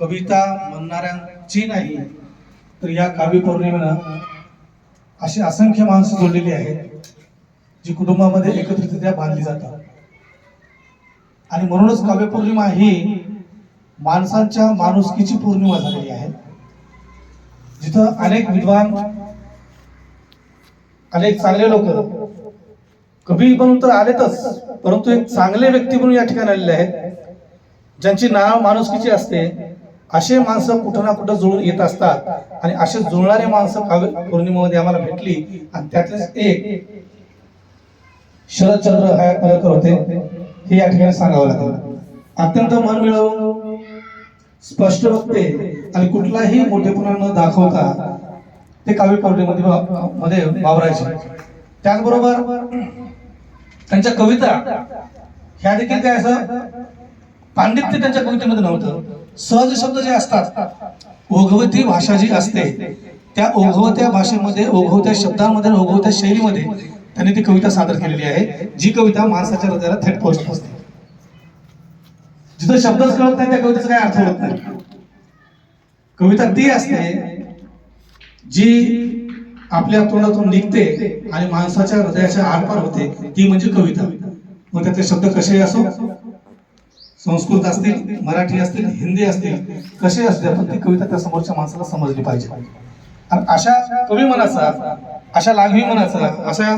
कविता म्हणणाऱ्यांची नाही तर या काव्य पौर्णिमेनं अशी असंख्य माणसं जोडलेली आहेत जी कुटुंबामध्ये एकत्रितरित्या बांधली जातात. आणि म्हणूनच काव्य पौर्णिमा ही माणसांच्या माणुसकीची पौर्णिमा झालेली आहे. जिथं अनेक विद्वान अनेक चांगले लोक कवी म्हणून तर आलेतच परंतु एक चांगले व्यक्ती म्हणून या ठिकाणी आलेले आहेत ज्यांची नाव माणुसकीची असते असे माणसं कुठं ना कुठं जुळून येत असतात. आणि असे जुळणारे माणसं काव्य पौर्णिमेमध्ये आम्हाला भेटली. आणि त्यातलेच एक शरदचंद्र हयातनगरकर होते. हे या ठिकाणी सांगावं लागेल. अत्यंत मन मिळवून स्पष्ट वक्ते आणि कुठलाही मोठेपणा न दाखवता ते काव्य पौर्णिमध्ये वा- मध्ये वावरायचे. त्याचबरोबर त्यांच्या कविता ह्या देखील काय असं पांडित्य त्यांच्या कवितेमध्ये नव्हतं. सहज शब्द जे असतात ओघवती भाषा जी असते त्या ओघवत्या भाषेमध्ये ओघवत्या शब्दांमध्ये ओघवत्या शैलीमध्ये त्यांनी ती कविता सादर केलेली आहे जी कविता माणसाच्या हृदयाला थेट पोहोचत असते. जिथं शब्दच कळत नाही त्या कवितेचा काय अर्थ होत नाही. कविता ती असते जी आपल्या तोंडातून निघते आणि माणसाच्या हृदयाच्या आरपार होते ती म्हणजे कविता. मग त्याचे शब्द कसे असो संस्कृत असतील मराठी असतील हिंदी असतील कसे असतील पण ती कविता त्या समोरच्या माणसाला समजली पाहिजे. आणि अशा कवी मनाचा अशा लाघवी मनाचा अशा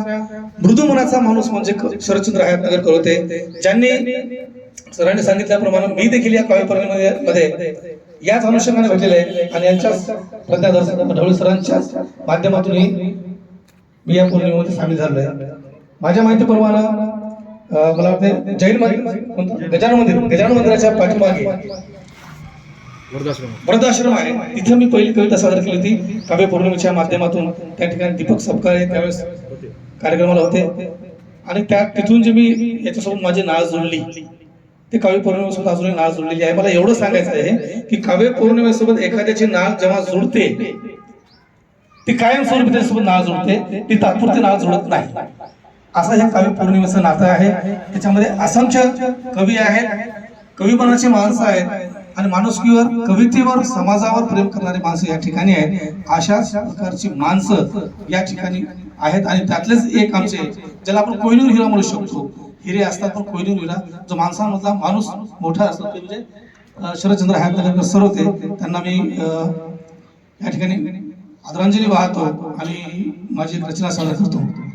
मृदू मनाचा माणूस म्हणजे शरदचंद्र हयातनगरकर होते ज्यांनी सरांनी सांगितल्याप्रमाणे मी देखील या काव्यमध्ये याच अनुषंगाने भेटलेले आहे. आणि यांच्याच प्रज्ञादर्शन ढवळे सरांच्या माध्यमातूनही मी या पौर्णिमेमध्ये सामील झालो आहे माझ्या माहितीप्रमाणे अं, मला वाटते जैन मंदिर? गजानन मंदिर गजानन मंदिराच्या पाठीमागे. वृद्धाश्रम. आहे. तिथे मी पहिली कविता सादर केली होती. काव्य पौर्णिमेच्या माध्यमातून. त्या ठिकाणी दीपक सपकाळे त्यावेळेस कार्यक्रमाला होते. आणि त्या तिथून जे मी याच्यासोबत माझी नाळ जोडली ते काव्य पौर्णिमेसोबत अजूनही नाळ जोडलेली आहे. मला एवढं सांगायचं आहे की काव्य पौर्णिमेसोबत एखाद्याची नाळ जेव्हा जुळते ती कायमस्वरूपी त्याच्यासोबत नाळ जुळते. ती तात्पुरती नाळ जुळत नाही. असं हे काव्य पौर्णिमेचं नातं आहे. त्याच्यामध्ये असंख्य कवी आहेत. कवी माणसं आहेत. आणि माणुसकीवर कवितेवर समाजावर प्रेम करणारी माणसं या ठिकाणी आहेत. अशाच प्रकारची माणसं या ठिकाणी आहेत. आणि त्यातलेच एक आमचे ज्याला आपण कोहिनूर हिरा म्हणू शकतो. हिरे असतात पण कोहिनूर हिरा जो माणसामधला माणूस मोठा असतो. ते म्हणजे शरदचंद्र ह्या सर होते. त्यांना मी या ठिकाणी आदरांजली वाहतो आणि माझी रचना सादर करतो.